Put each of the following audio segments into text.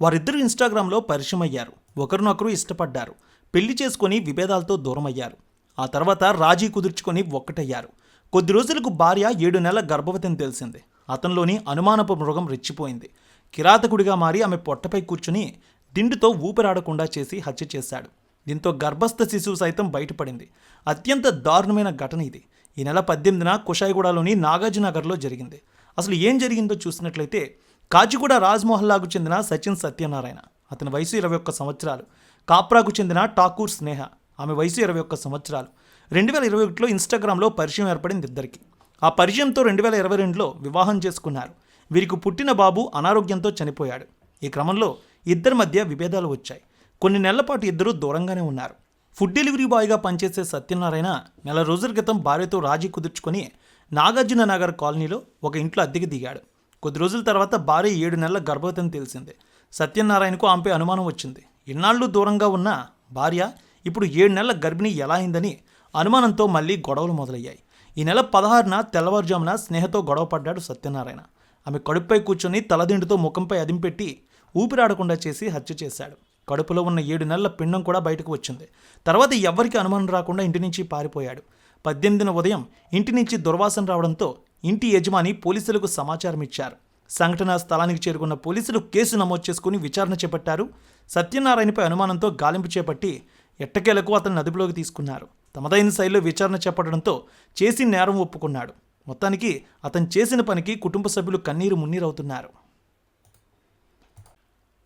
వారిద్దరూ ఇన్స్టాగ్రామ్లో పరిచయం అయ్యారు ఒకరినొకరు ఇష్టపడ్డారు. పెళ్ళి చేసుకొని విభేదాలతో దూరమయ్యారు. ఆ తర్వాత రాజీ కుదుర్చుకొని ఒక్కటయ్యారు. కొద్ది రోజులకు భార్య ఏడు నెలల గర్భవతిని తెలిసింది. అతనిలోని అనుమానపు మృగం రెచ్చిపోయింది. కిరాతకుడిగా మారి ఆమె పొట్టపై కూర్చుని దిండుతో ఊపిరాడకుండా చేసి హత్య చేశాడు. దీంతో గర్భస్థ శిశువు సైతం బయటపడింది. అత్యంత దారుణమైన ఘటన ఇది. ఈ నెల పద్దెనిమిదిన కుషాయిగూడలోని నాగార్జునగర్లో జరిగింది. అసలు ఏం జరిగిందో చూసినట్లయితే కాచిగూడ రాజ్మోహల్లాకు చెందిన సచిన్ సత్యనారాయణ. అతని వయసు ఇరవై ఒక్క సంవత్సరాలు. కాప్రాకు చెందిన ఠాకూర్ స్నేహ. ఆమె వయసు ఇరవై ఒక్క సంవత్సరాలు. రెండు వేల ఇరవై ఒకటిలో ఇన్స్టాగ్రామ్లో పరిచయం ఏర్పడింది ఇద్దరికి. ఆ పరిచయంతో రెండు వేల ఇరవై రెండులో వివాహం చేసుకున్నారు. వీరికి పుట్టిన బాబు అనారోగ్యంతో చనిపోయాడు. ఈ క్రమంలో ఇద్దరి మధ్య విభేదాలు వచ్చాయి. కొన్ని నెలల పాటు ఇద్దరూ దూరంగానే ఉన్నారు. ఫుడ్ డెలివరీ బాయ్గా పనిచేసే సత్యనారాయణ నెల రోజుల క్రితం భార్యతో రాజీ కుదుర్చుకొని నాగార్జున నగర్ కాలనీలో ఒక ఇంట్లో అద్దెకి దిగాడు. కొద్ది రోజుల తర్వాత భార్య ఏడు నెలల గర్భవతి అని తెలిసింది. సత్యనారాయణకు ఆమెపై అనుమానం వచ్చింది. ఇన్నాళ్ళు దూరంగా ఉన్న భార్య ఇప్పుడు ఏడు నెలల గర్భిణి ఎలా అయిందని అనుమానంతో మళ్ళీ గొడవలు మొదలయ్యాయి. ఈ నెల పదహారున తెల్లవారుజామున స్నేహతో గొడవ పడ్డాడు సత్యనారాయణ. ఆమె కడుపుపై కూర్చొని తలదిండుతో ముఖంపై అదింపెట్టి ఊపిరాడకుండా చేసి హత్య చేశాడు. కడుపులో ఉన్న ఏడు నెలల పిండం కూడా బయటకు వచ్చింది. తర్వాత ఎవ్వరికి అనుమానం రాకుండా ఇంటి నుంచి పారిపోయాడు. పద్దెనిమిదిన ఉదయం ఇంటి నుంచి దుర్వాసన రావడంతో ఇంటి యజమాని పోలీసులకు సమాచారం ఇచ్చారు. సంఘటనా స్థలానికి చేరుకున్న పోలీసులు కేసు నమోదు చేసుకుని విచారణ చేపట్టారు. సత్యనారాయణపై అనుమానంతో గాలింపు చేపట్టి ఎట్టకేలకు అతన్ని అదుపులోకి తీసుకున్నారు. తమదైన శైలిలో విచారణ చేపట్టడంతో చేసి నేరం ఒప్పుకున్నాడు. మొత్తానికి అతను చేసిన పనికి కుటుంబ సభ్యులు కన్నీరు మున్నీరవుతున్నారు.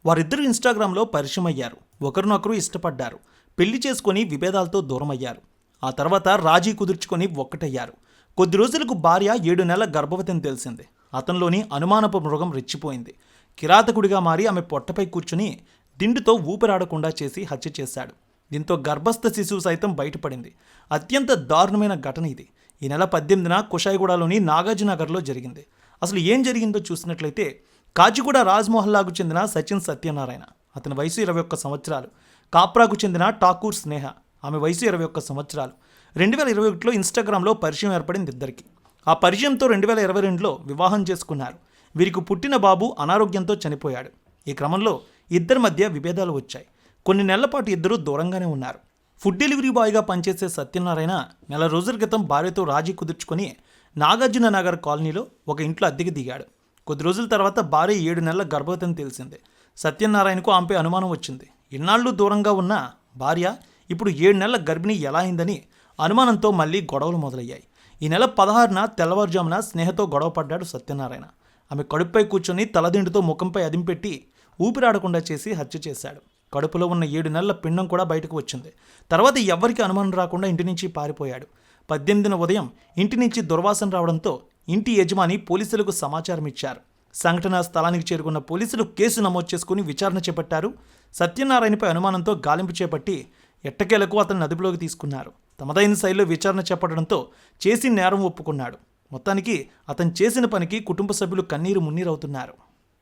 వారిద్దరూ ఇన్స్టాగ్రామ్లో పరిచయం అయ్యారు ఒకరినొకరు ఇష్టపడ్డారు. పెళ్ళి చేసుకొని విభేదాలతో దూరమయ్యారు. ఆ తర్వాత రాజీ కుదుర్చుకొని ఒక్కటయ్యారు. కొద్ది రోజులకు భార్య ఏడు నెలల గర్భవతిని తెలిసింది. అతనిలోని అనుమానపు మృగం రెచ్చిపోయింది. కిరాతకుడిగా మారి ఆమె పొట్టపై కూర్చుని దిండుతో ఊపిరాడకుండా చేసి హత్య చేశాడు. దీంతో గర్భస్థ శిశువు సైతం బయటపడింది. అత్యంత దారుణమైన ఘటన ఇది. ఈ నెల పద్దెనిమిదిన కుషాయిగూడలోని నాగార్జునగర్లో జరిగింది. అసలు ఏం జరిగిందో చూసినట్లయితే కాచిగూడ రాజ్మోహల్లాకు చెందిన సచిన్ సత్యనారాయణ. అతని వయసు ఇరవై ఒక్క సంవత్సరాలు. కాప్రాకు చెందిన ఠాకూర్ స్నేహ. ఆమె వయసు ఇరవై ఒక్క సంవత్సరాలు. రెండు వేల ఇరవై ఒకటిలో ఇన్స్టాగ్రామ్లో పరిచయం ఏర్పడింది ఇద్దరికి. ఆ పరిచయంతో రెండు వేల ఇరవై రెండులో వివాహం చేసుకున్నారు. వీరికి పుట్టిన బాబు అనారోగ్యంతో చనిపోయాడు. ఈ క్రమంలో ఇద్దరి మధ్య విభేదాలు వచ్చాయి. కొన్ని నెలల పాటు ఇద్దరూ దూరంగానే ఉన్నారు. ఫుడ్ డెలివరీ బాయ్గా పనిచేసే సత్యనారాయణ నెల రోజుల క్రితం భార్యతో రాజీ కుదుర్చుకొని నాగార్జున నగర్ కాలనీలో ఒక ఇంట్లో అద్దెకి దిగాడు. కొద్ది రోజుల తర్వాత భార్య ఏడు నెలల గర్భవతిని తెలిసింది. సత్యనారాయణకు ఆమెపై అనుమానం వచ్చింది. ఇన్నాళ్ళు దూరంగా ఉన్న భార్య ఇప్పుడు ఏడు నెలల గర్భిణి ఎలా అయిందని అనుమానంతో మళ్ళీ గొడవలు మొదలయ్యాయి. ఈ నెల పదహారున తెల్లవారుజామున స్నేహతో గొడవ పడ్డాడు సత్యనారాయణ. ఆమె కడుపుపై కూర్చొని తలదిండుతో ముఖంపై అదింపెట్టి ఊపిరాడకుండా చేసి హత్య చేశాడు. కడుపులో ఉన్న ఏడు నెలల పిండం కూడా బయటకు వచ్చింది. తర్వాత ఎవ్వరికి అనుమానం రాకుండా ఇంటి నుంచి పారిపోయాడు. పద్దెనిమిదిన ఉదయం ఇంటి నుంచి దుర్వాసన రావడంతో ఇంటి యజమాని పోలీసులకు సమాచారం ఇచ్చారు. సంఘటనా స్థలానికి చేరుకున్న పోలీసులు కేసు నమోదు చేసుకుని విచారణ చేపట్టారు. సత్యనారాయణపై అనుమానంతో గాలింపు చేపట్టి ఎట్టకేలకు అతన్ని అదుపులోకి తీసుకున్నారు. తమదైన శైలిలో విచారణ చేపట్టడంతో చేసి నేరం ఒప్పుకున్నాడు. మొత్తానికి అతను చేసిన పనికి కుటుంబ సభ్యులు కన్నీరు మున్నీరవుతున్నారు.